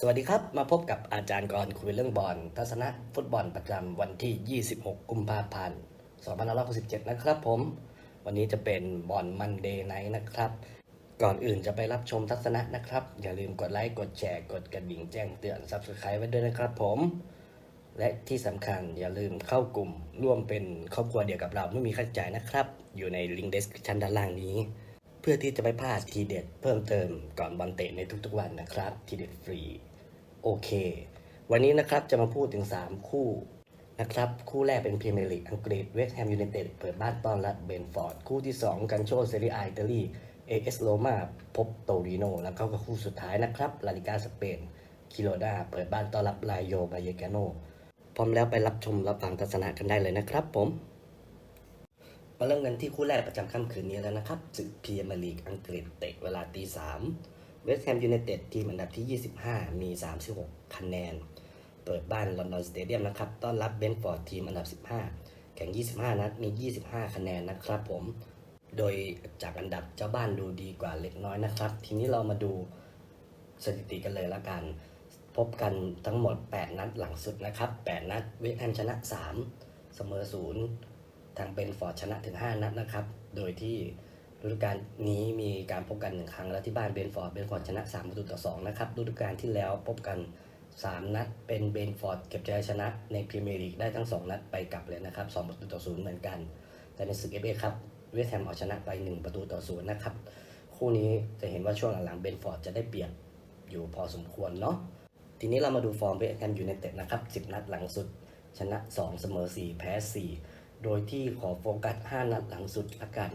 สวัสดีครับ มาพบกับอาจารย์กรคุยเรื่องบอลทัศนะฟุตบอลประจำวันที่ 26 กุมภาพันธ์2567 นะครับผม วันนี้จะเป็นบอลมันเดย์ไนท์นะครับ ก่อนอื่นจะไปรับชมทัศนะนะครับ อย่าลืมกดไลค์ กดแชร์ กดกระดิ่งแจ้งเตือน Subscribe ไว้ด้วยนะครับผม และที่สำคัญอย่าลืมเข้ากลุ่มร่วมเป็นครอบครัวเดียวกับเราไม่มีค่าใช้จ่ายนะครับ อยู่ในลิงก์ description ด้านล่างนี้ พื่อที่จะไม่พลาดทีเด็ดเพิ่มเติมก่อนบอลเตะในทุกๆวันนะครับ ทีเด็ดฟรี โอเค วันนี้นะครับจะมาพูดถึง 3 คู่นะครับ คู่แรกเป็นพรีเมียร์ลีกอังกฤษเวสต์แฮมยูไนเต็ดเปิดบ้านต้อนรับเบนฟอร์ด คู่ที่ 2 กันโชเซรียอิตาลีเอเอสโรมาพบโตริโนแล้วก็คู่สุดท้ายนะครับลาลิกาสเปนคิโลดาเปิดบ้านต้อนรับลายโยบายเกโนพร้อมแล้วไปรับชมรับฟังทัศนะกันได้เลยนะครับผม มาเริ่มกันที่คู่แรกประจำค่ำคืนนี้แล้วนะครับศึกพีเมียร์ลีกอังกฤษเตะเวลาตีสามเวสต์แฮมยูไนเต็ดทีมอันดับที่ 25 มี 36 คะแนน เปิดบ้านลอนดอนสเตเดียมนะครับ ต้อนรับเบนฟอร์ดทีมอันดับ 15 แข่ง 25 นัด มี 25 คะแนนนะครับผม โดยจากอันดับเจ้าบ้านดูดีกว่าเล็กน้อยนะครับ ทีนี้เรามาดูสถิติกันเลยละกัน พบกันทั้งหมด 8 นัดหลังสุดนะครับ 8 นัดเวสต์แฮมชนะ 3 เสมอ 0 ทางเบนฟอร์ดชนะถึง 5 นัดนะครับ โดยที่ฤดูกาลนี้มีการพบกันหนึ่งครั้งแล้วที่บ้านเบนฟอร์ดเบนฟอร์ดชนะ3ประตูต่อ2นะครับฤดูกาลที่แล้วพบกัน 3 นัด เป็นเบนฟอร์ดเก็บชัยชนะในพรีเมียร์ลีกได้ทั้ง 2 นัดไปกลับเลยนะครับ2ประตูต่อ0เหมือนกัน แต่ในศึกเอฟเอครับเวสต์แฮมเอาชนะไป 1 ประตูต่อ0นะครับคู่นี้จะเห็นว่าช่วงหลังๆเบนฟอร์ดจะได้เปรียบอยู่พอสมควรเนาะทีนี้เรามาดูฟอร์มเวสต์แฮมยูไนเต็ดนะครับ10 นัดหลังสุดชนะ 2 เสมอ 4 แพ้ 4 โดยที่ขอโฟกัส 5 นัดหลังสุดละกัน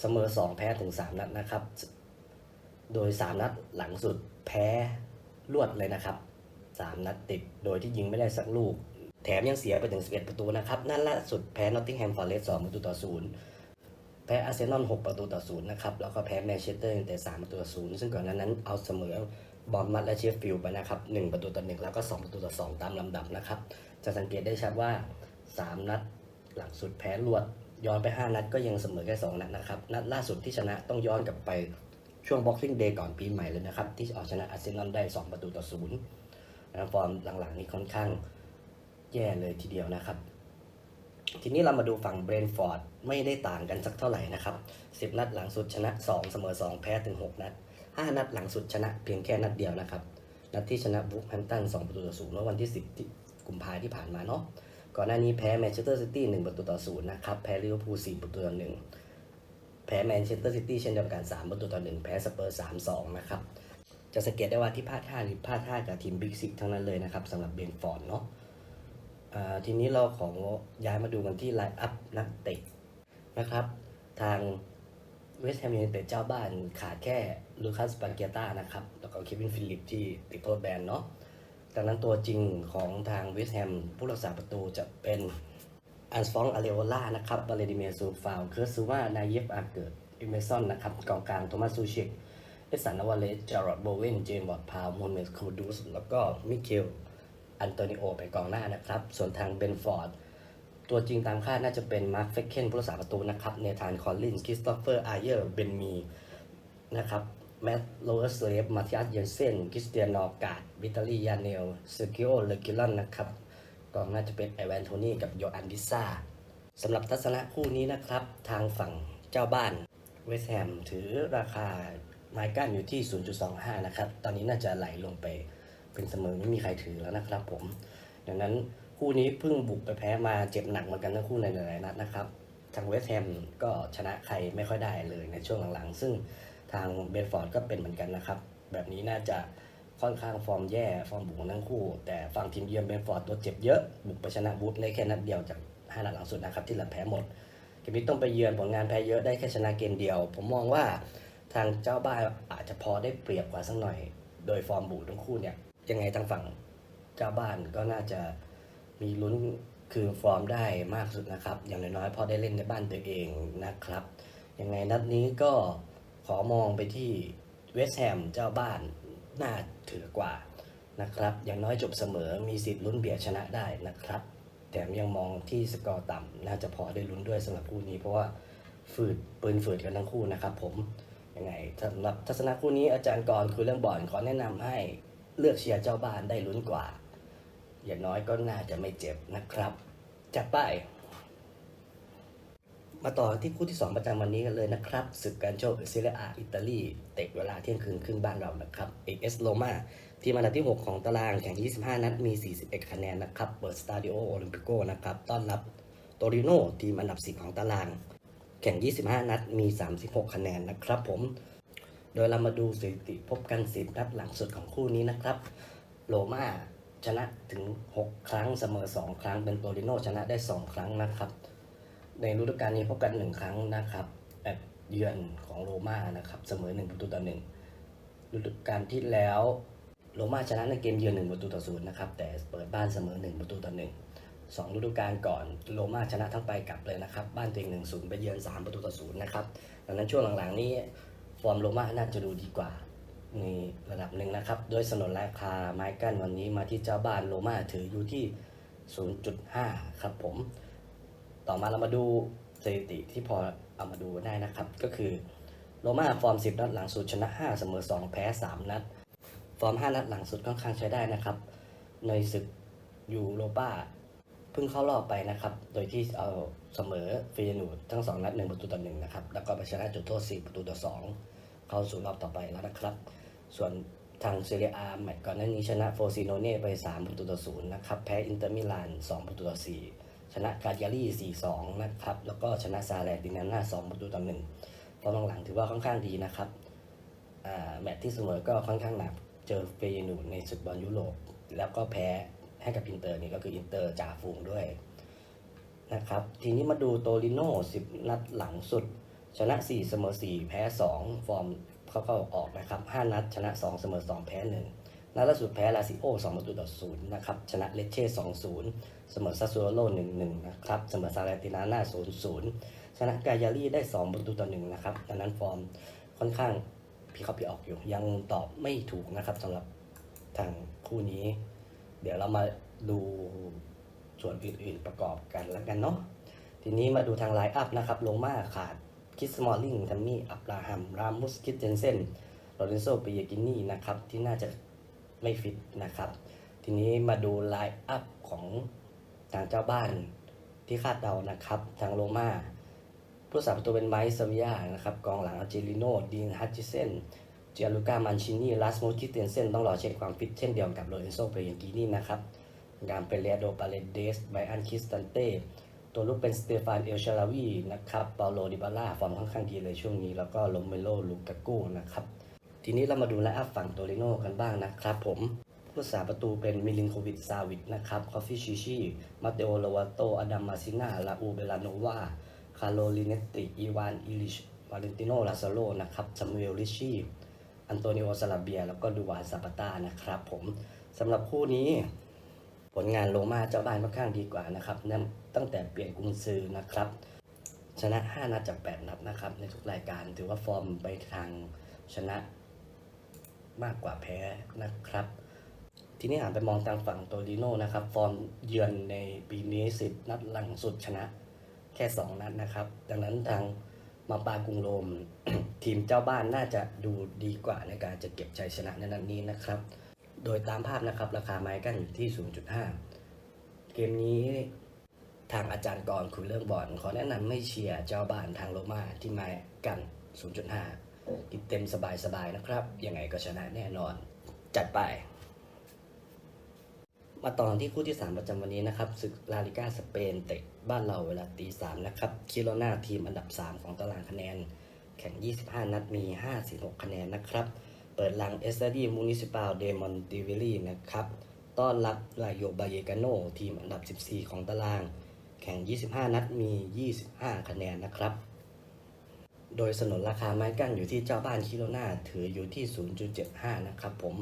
เสมอ 2 แพ้ถึง 3 นัดนะครับ โดย 3 นัดหลังสุดแพ้รวดเลยนะครับ 3 นัดติด โดยที่ยิงไม่ได้สักลูก แถมยังเสียไปถึง 11 ประตูนะครับ นัดล่าสุดแพ้นอตติงแฮมฟอร์เรสต์2ประตูต่อ 0 แพ้อาร์เซนอล 6 ประตูต่อ 0 นะครับ แล้วก็แพ้แมนเชสเตอร์ยูไนเต็ด3ประตูต่อ 0 ซึ่งก่อนหน้านั้นเอาเสมอบอมมัดและเชฟฟิลด์ไปนะครับ 1 ประตูต่อ 1 แล้วก็ 2 ประตูต่อ 2 ตามลำดับนะครับ จะสังเกตได้ชัดว่า 3 นัด หลังสุดแพ้รวด ย้อนไป 5 นัดก็ยังเสมอแค่2นัดนะครับ นัดล่าสุดที่ชนะต้องย้อนกลับไปช่วง Boxing Day ก่อนปีใหม่เลยนะครับ ที่เอาชนะอาร์เซนอลได้ 2 ประตูต่อ0นะฟอร์มหลังๆ นี้ค่อนข้างแย่เลยทีเดียวนะครับ ทีนี้เรามาดูฝั่งเบรนฟอร์ดไม่ได้ต่างกันสักเท่าไหร่นะครับ 10 นัดหลังสุดชนะ 2 เสมอ 2 แพ้ถึง 6 นัด 5 นัดหลังสุดชนะเพียงแค่นัดเดียวนะครับ นัดที่ชนะบุกแฮมตัน2ประตูต่อ0เมื่อวันที่ 10ที่กุมภาที่ผ่านมาเนาะ ก่อนหน้านี้แพ้แมนเชสเตอร์ซิตี้1ประตูต่อ0นย์นะครับ แพ้ลิเวอร์พูล4ประตูต่อ1แพ้แมนเชสเตอร์ซิตี้เช่นเดียวกัน3ประตูต่อ1แพ้สเปอร์3-2นะครับ จะสังเกตได้ว่าที่พลาดท่าหรือพลาดท่ากับทีมบิ๊กซิกทั้งนั้นเลยนะครับสำหรับเบนฟอร์ดเนาะทีนี้เราของย้ายมาดูกันที่ไลน์อัพนักเตะนะครับ ทางเวสต์แฮมยูไนเต็ดเจ้าบ้านขาดแค่ลูคัสปาเกียต้านะครับ แล้วก็เควินฟิลิปที่ติดโทษแบนเนาะ ดังนั้นตัวจริงของทางเวสแฮมผู้รักษาประตูจะเป็นอันสฟองอาเรโอล่านะครับบาเลดิเมียซูฟาวเคิร์ซูว่านายเยฟอาเกิดอิเมซอนนะครับกองกลางโทมัสซูชิกเอสันนวาเลสจารอดโบเวนเจมส์วอร์ดพาวโมเมสคูดูสแล้วก็มิเคลอันโตนิโอไปกองหน้านะครับ ส่วนทางเบนฟอร์ด ตัวจริงตามคาดน่าจะเป็นมาร์คเฟคเคนผู้รักษาประตูนะครับเนธานคอลลินส์คริสโตเฟอร์อาเยอร์เบนมีนะครับ แมตต์โลเอสเลฟมาธิอัสเยนเซนคริสเตียนนอร์กาดวิตาลียาเนลเซอร์กิโอเลกิลอนนะครับกองหน่าจะเป็นไอแวนโทนี่กับโยอันดิซ่าสำหรับทัศนะคู่นี้นะครับ ทางฝั่งเจ้าบ้านเวสแฮมถือราคาไมล์กั้นอยู่ที่ 0.25 นะครับ ตอนนี้น่าจะไหลลงไปเป็นเสมอไม่มีใครถือแล้วนะครับผม ดังนั้นคู่นี้เพิ่งบุกไปแพ้มาเจ็บหนักเหมือนกันทั้งคู่ในหลายนัดนะครับ ทางเวสแฮมก็ชนะใครไม่ค่อยได้เลยในช่วงหลังๆ ซึ่ง ทางเบนฟอร์ดก็เป็นเหมือนกันนะครับ แบบนี้น่าจะค่อนข้างฟอร์มแย่ฟอร์มบุกของทั้งคู่ แต่ฝั่งทีมเยือนเบนฟอร์ดตัวเจ็บเยอะ บุกไปชนะบูธได้แค่นัดเดียวจากห้านัดหลังสุดนะครับที่เหลือแพ้หมดเกมนี้ต้องไปเยือนผลงานแพ้เยอะได้แค่ชนะเกมเดียว ผมมองว่าทางเจ้าบ้านอาจจะพอได้เปรียบกว่าสักหน่อย โดยฟอร์มบุกทั้งคู่เนี่ยยังไงทางฝั่งเจ้าบ้านก็น่าจะมีลุ้นคือฟอร์มได้มากสุดนะครับ อย่างน้อยๆพอได้เล่นในบ้านตัวเองนะครับ ยังไงนัดนี้ก็ ขอมองไปที่เวสต์แฮมเจ้าบ้านน่าถือกว่านะครับ อย่างน้อยจบเสมอมีสิทธิ์ลุ้นเบียดชนะได้นะครับแถมยังมองที่สกอร์ต่ำน่าจะพอได้ลุ้นด้วยสำหรับคู่นี้ เพราะว่าฝืดปืนฝืดกันทั้งคู่นะครับผมยังไงสำหรับทัศนะคู่นี้อาจารย์กรคุยเรื่องบอลขอแนะนำให้เลือกเชียร์เจ้าบ้านได้ลุ้นกว่า อย่างน้อยก็น่าจะไม่เจ็บนะครับ จัดไป มาต่อที่คู่ที่ 2 ประจำวันนี้กันเลยนะครับศึกการโชคเซเรียอาอิตาลีเตะเวลาเที่ยงคืนครึ่งบ้านเรานะครับเอเอสโรมาทีมอันดับที่ 6 ของตารางแข่ง 25 นัดมี 41 คะแนนนะครับเปิดสตาดิโอโอลิมปิโกนะครับต้อนรับโตริโนทีมอันดับ 10 ของตาราง แข่ง 25 นัดมี 36 คะแนนนะครับผม โดยเรามาดูสถิติพบกัน 10 นัดหลังสุดของคู่นี้นะครับโรมาชนะถึง 6 ครั้งเสมอ 2 ครั้งเป็นโตริโนชนะได้ 2 ครั้งนะครับ ในฤดูกาลนี้พบกัน1ครั้งนะครับแบบเยือนของโรม่านะครับเสมอ1ประตูต่อ1ฤดูกาลที่แล้วโรม่าชนะในเกมเยือน1ประตูต่อ0นย์นะครับแต่เปิดบ้านเสมอ1ประตูต่อ1สองฤดูกาลก่อนโรม่าชนะทั้งไปกลับเลยนะครับบ้านตัวเอง1 0ไปเยือน3ประตูต่อ0นะครับดังนั้นช่วงหลังๆนี้ฟอร์มโรม่าน่าจะดูดีกว่าในระดับหนึ่งนะครับโดยสนนราคาไม้กั้นวันนี้มาที่เจ้าบ้านโรม่าถืออยู่ที่ 0.5 ครับผม ต่อมาเรามาดูสถิติที่พอเอามาดูได้นะครับ ก็คือโรม่าฟอร์ม 10 นัดหลังสุดชนะ 5 เสมอ 2 แพ้ 3 นัด ฟอร์ม 5 นัดหลังสุดค่อนข้างใช้ได้นะครับ ในศึกยูโรป้าเพิ่งเข้ารอบไปนะครับ โดยที่เอาเสมอเฟยนูดทั้ง 2 นัด 1 ประตูต่อ1นะครับ แล้วก็ไปชนะจุดโทษ 4 ประตูต่อ 2 เข้าสู่รอบต่อไปแล้วนะครับ ส่วนทางเซเรียอาแมตช์ก่อนหน้านี้ชนะโฟซิโนเน่ไป 3 ประตูต่อ 0 นะครับ แพ้อินเตอร์มิลาน 2 ประตูต่อ 4 ชนะกาญารี่ 4-2 นะครับ แล้วก็ชนะซาแลตินาน่า2ประตูต่อ1ฟอร์มหลังถือว่าค่อนข้างดีนะครับแมตช์ที่เสมอก็ค่อนข้างหนัก เจอเฟยนูดในศึกบอลยุโรป แล้วก็แพ้ให้กับอินเตอร์นี่ก็คืออินเตอร์จ่าฝูงด้วยนะครับ ทีนี้มาดูโตริโน่10 นัดหลังสุด ชนะ 4 เสมอ 4 แพ้ 2 ฟอร์มเข้าก็ออกนะครับ 5 นัดชนะ 2 เสมอ 2 แพ้ 1 นัดล่าสุดแพ้ลาซิโอ2ประตูต่อ0นะครับ ชนะเลเช่2-0เสมอซาซูโรโล1-1นะครับ เสมอซาเลตินาน่า0-0ชนะกายารี่ได้ 2 ประตูต่อ1นะครับดังนั้นฟอร์มค่อนข้างพี่เขาพี่ออกอยู่ ยังตอบไม่ถูกนะครับสำหรับทางคู่นี้ เดี๋ยวเรามาดูส่วนอื่นๆประกอบกันแล้วกันเนาะทีนี้มาดูทางไลน์อัพนะครับโลมาขาดคิสมอลลิงทัมมี่อับราฮัมรามุสคิดเจนเซนโรเรนโซปิเยกินี่นะครับที่น่าจะ ไม่ฟิตนะครับ ทีนี้มาดูไลน์อัพของทางเจ้าบ้านที่คาดเดานะครับ ทางโรมาผู้สาประตูเป็นไมค์ซาวิยานะครับกองหลังอาเจลิโนดีนฮัตจิเซนเจียลูกามันชินีลาสโมคิเตนเซนต้องรอเช็คความฟิตเช่นเดียวกับโรเอนโซเปยงกินี่นะครับงานเป็นเรโดปาเลเดสไบอันคิสตันเต้ตัวลูกเป็นสเตฟานเอลชาลาวีนะครับเปาโลดิบาล่าฟอร์มค่อนข้างดีเลยช่วงนี้ แล้วก็โลเมโลลูกากูนะครับ ทีนี้เรามาดูไลน์อัพฝั่งโตริโนกันบ้างนะครับผมผู้สาประตูเป็นมิลินโควิดซาวิดนะครับคอฟฟี่ชิชิมาเตโอโลวาโตอดัมมาซิน่าลาอูเบลาโนวาคาร์โลลิเนตติอีวานอิลิชวาเลนติโนลาซาโลนะครับซามูเอลลิชีอันโตนิโอซาลาเบีย แล้วก็ดูวานซาปาตานะครับผมสำหรับคู่นี้ ผลงานโรมาเจ้าบ้านค่อนข้างดีกว่านะครับนั่นตั้งแต่เปลี่ยนกุนซือนะครับ ชนะ 5 นัดจาก 8 นัดนะครับ ในทุกรายการถือว่าฟอร์มไปทางชนะ มากกว่าแพ้นะครับ ทีนี้หันไปมองทางฝั่งโตริโนนะครับ ฟอร์มเยือนในปีนี้10นัดหลังสุดชนะแค่ 2 นัดนะครับ ดังนั้นทางมาปากรุงโรม ทีมเจ้าบ้านน่าจะดูดีกว่าในการจะเก็บชัยชนะในนัดนี้นะครับ โดยตามภาพนะครับราคาไม้กันอยู่ที่ 0.5 เกมนี้ทางอาจารย์กรคุยเรื่องบอลขอแนะนำไม่เชียร์เจ้าบ้านทางโรมาที่ไม้กัน 0.5 กินเต็มสบายๆนะครับ ยังไงก็ชนะแน่นอน จัดไป มาต่อที่คู่ที่ 3 ประจำวันนี้นะครับศึกลาลิก้าสเปนเตะบ้านเราเวลาตี3นะครับคิโรนาทีมอันดับ 3 ของตารางคะแนน แข่ง 25 นัดมี 56 คะแนนนะครับ เปิดหลังเอสตาดีมูนิสิปาลเดมอนติวิลีนะครับต้อนรับลาโยบาเยกาโนทีมอันดับ 14 ของตาราง แข่ง 25 นัดมี 25 คะแนนนะครับ โดยสนนราคาไม้กั้นอยู่ที่เจ้าบ้านคิโรนาถืออยู่ที่ 0.75 นะครับผม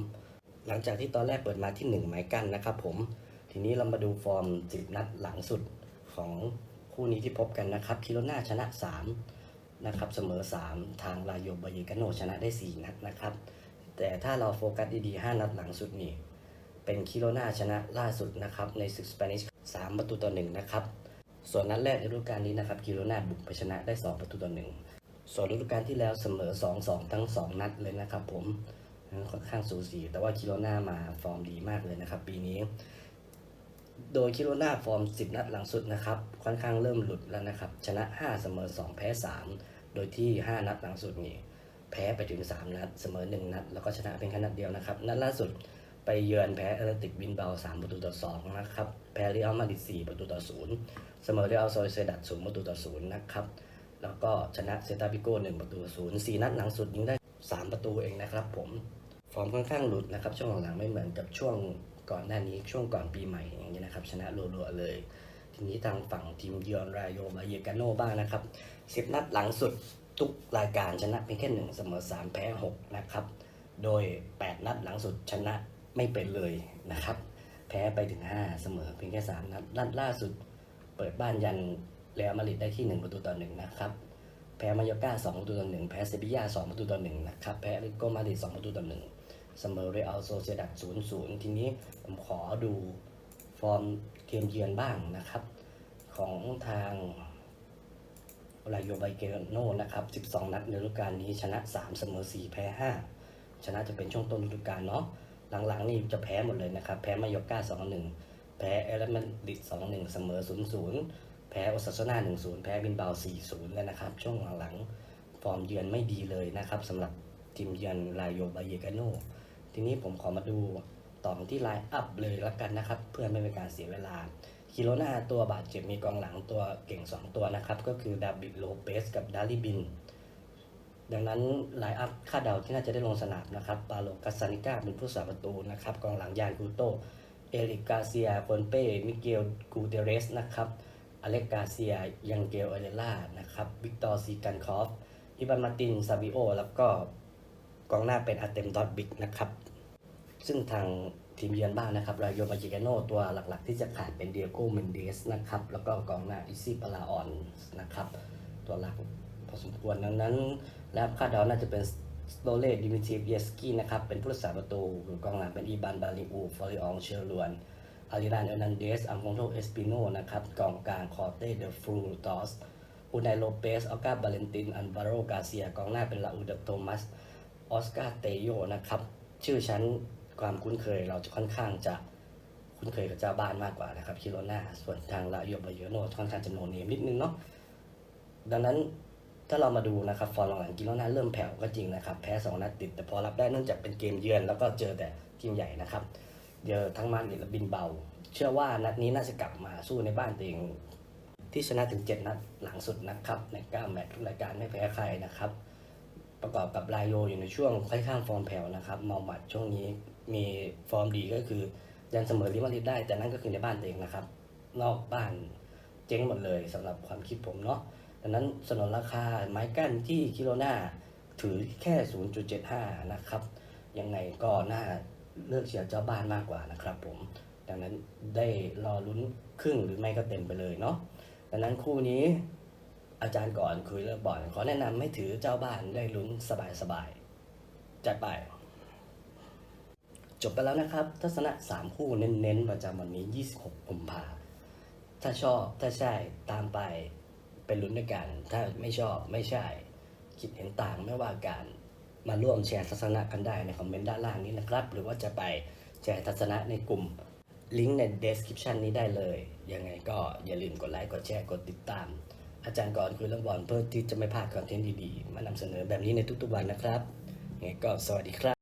หลังจากที่ตอนแรกเปิดมาที่ 1 ไม้กั้นนะครับผม ทีนี้เรามาดูฟอร์ม 10 นัดหลังสุดของคู่นี้ที่พบกันนะครับคิโรนาชนะ 3 นะครับ เสมอ 3 ทางลาโยบายกาโนชนะได้ 4 นัดนะครับ แต่ถ้าเราโฟกัสดีๆ 5 นัดหลังสุดนี่ เป็นคิโรนาชนะล่าสุดนะครับในศึกสเปนิช3 ประตูต่อ 1 นะครับ ส่วนนัดแรกในฤดูกาลนี้นะครับคิโรนาบุกไปชนะได้ 2 ประตูต่อ 1 ส่วนฤดูกาลที่แล้วเสมอ 2-2 ทั้ง 2 นัดเลยนะครับผมค่อนข้างสูสี แต่ว่าคิโรนามาฟอร์มดีมากเลยนะครับ ปีนี้ โดยคิโรนาฟอร์ม 10 นัดหลังสุดนะครับ ค่อนข้างเริ่มหลุดแล้วนะครับ ชนะ 5 เสมอ 2 แพ้ 3 โดยที่ 5 นัดหลังสุดนี่แพ้ไปถึง 3 นัด เสมอ 1 นัด แล้วก็ชนะเป็นแค่นัดเดียวนะครับ นัดล่าสุดไปเยือนแพ้แอตเลติกบินเบา3ประตูต่อ2นะครับ แพ้เรอัลมาดริด4ประตูต่อ0เสมอเรอัลโซเซดัด0ประตูต่อ0นะครับ แล้วก็ชนะเซตาปิโก้1ประตูต่อ0 4นัดหลังสุดยิงได้ 3 ประตูเองนะครับผม ฟอร์มค่อนข้างหลุดนะครับ ช่วงหลังๆไม่เหมือนกับช่วงก่อนหน้านี้ช่วงก่อนปีใหม่อย่างเงี้ยนะครับ ชนะรัวๆเลย ทีนี้ทางฝั่งทีมเยือนรายโยบาเยกาโนบ้างนะครับ10นัดหลังสุดทุกรายการชนะเพียงแค่หนึ่งเสมอ3แพ้6นะครับ โดย 8 นัดหลังสุดชนะไม่เป็นเลยนะครับ แพ้ไปถึง 5 เสมอเพียงแค่ 3 นัดนัดล่าสุด เปิดบ้านยัน เรอัลมาดริดได้ที่ 1 ประตูต่อ1นะครับ แพ้มายอก้า2ประตูต่อ1แพ้เซบียา2ประตูต่อ1นะครับ แพ้ลิโกมาดริด2ประตูต่อ1เสมอเรอัลโซเซดัด0-0ทีนี้ผมขอดูฟอร์มทีมเยือนบ้างนะครับ ของทางรายโยไบเกโนนะครับ 12 นัดในฤดูกาลนี้ชนะ 3 เสมอ 4 แพ้ 5 ชนะจะเป็นช่วงต้นฤดูกาลเนาะ หลังๆนี่จะแพ้หมดเลยนะครับ แพ้มายอก้า2-1 แพ้เอลมันดิด2-1 เสมอ 0-0 แพ้โอซาโซนา1-0แพ้บินเบา4-0แล้วนะครับ ช่วงหลังๆ ฟอร์มเยือนไม่ดีเลยนะครับสำหรับทีมเยือนรายโยไบเยกาโนทีนี้ผมขอมาดูต่อที่ไลน์อัพเลยละกันนะครับ เพื่อไม่เป็นการเสียเวลาคิโรนาตัวบาดเจ็บมีกองหลังตัวเก่ง 2 ตัวนะครับ ก็คือดาบิดโลเปสกับดาริบิน ดังนั้นไลน์อัพคาดเดาที่น่าจะได้ลงสนามนะครับปาโลกัสซานิก้าเป็นผู้สาประตูนะครับกองหลังยานกูโตเอริกกาเซียโคนเป้มิเกลกูเตเรสนะครับ อเล็กกาเซีย ยังเกลเอเรล่า นะครับ วิกตอร์ซีกันคอฟ อิบานมาติน ซาบิโอ แล้วก็กองหน้าเป็นอาเต็มดอตบิกนะครับ ซึ่งทางทีมเยือนบ้านนะครับรายโยมาจิเกโนตัวหลักๆ ที่จะขาดเป็นเดียโก้เมนเดสนะครับ แล้วก็กองหน้าอิซี่ปาลาออนนะครับ ตัวหลักพอสมควรดังนั้น และคาดเดาน่าจะเป็นสโตเลดิมิทรีเยสกี้นะครับ เป็นผู้รักษาประตูกองหลังเป็นอีบานบาลิอูฟอริอองเชอร์ลวน อาริรานเอร์นันเดสอัมคงโตเอสปิโนนะครับกองกลางคอร์เต้เดฟรูตอสอูนายโลเปสออกาบาเลนติน อันบาโรกาเซีย กองหน้าเป็นลาอูเดโทมัส ออสการ์เตโยนะครับ ชื่อชั้นความคุ้นเคยเราจะค่อนข้างจะคุ้นเคยกับเจ้าบ้านมากกว่านะครับคิโรนาส่วนทางลาโยบาเยโนค่อนข้างจะโนเนมนิดนึงเนาะดังนั้นถ้าเรามาดูนะครับฟอร์มหลังกิโลนาเริ่มแผ่วก็จริงนะครับ แพ้ 2 นัดติด แต่พอรับได้เนื่องจากเป็นเกมเยือนแล้วก็เจอแต่ทีมใหญ่นะครับ เจอทั้งมาดริดและบินเบา เชื่อว่านัดนี้น่าจะกลับมาสู้ในบ้านตัวเอง ที่ชนะถึง 7 นัดหลังสุดนะครับ ใน9แมตช์ทุกรายการไม่แพ้ใครนะครับ ประกอบกับลายโยอยู่ในช่วงค่อนข้างฟอร์มแผ่วนะครับเมาหมัดช่วงนี้มีฟอร์มดีก็คือยันเสมอลิมาริดได้ แต่นั่นก็คือในบ้านตัวเองนะครับ นอกบ้านเจ๊งหมดเลยสำหรับความคิดผมเนาะดังนั้นสนนราคาไม้กั้นที่คิโลนาถือแค่ 0.75 นะครับ ยังไงก็น่า เลือกเชียร์เจ้าบ้านมากกว่านะครับผม ดังนั้นได้รอลุ้นครึ่งหรือไม่ก็เต็มไปเลยเนาะ ดังนั้นคู่นี้อาจารย์ก่อนคุยเรื่องบอลขอแนะนำให้ถือเจ้าบ้านได้ลุ้นสบายๆจัดไป จบไปแล้วนะครับ ทัศนะ 3 คู่เน้นๆ ประจำวันนี้ 26กุมภาถ้าชอบถ้าใช่ตามไปเป็นลุ้นด้วยกัน ถ้าไม่ชอบไม่ใช่ คิดเห็นต่างไม่ว่ากัน มาร่วมแชร์ทัศนะกันได้ในคอมเมนต์ด้านล่างนี้นะครับ หรือว่าจะไปแชร์ทัศนะในกลุ่มลิงก์ใน description นี้ได้เลย ยังไงก็อย่าลืมกดไลค์กดแชร์กดติดตาม อาจารย์ก่อนคุยเรื่องบอลเพื่อที่จะไม่พลาดคอนเทนต์ดีๆ มานำเสนอแบบนี้ในทุกๆวันนะครับยังไงก็สวัสดีครับ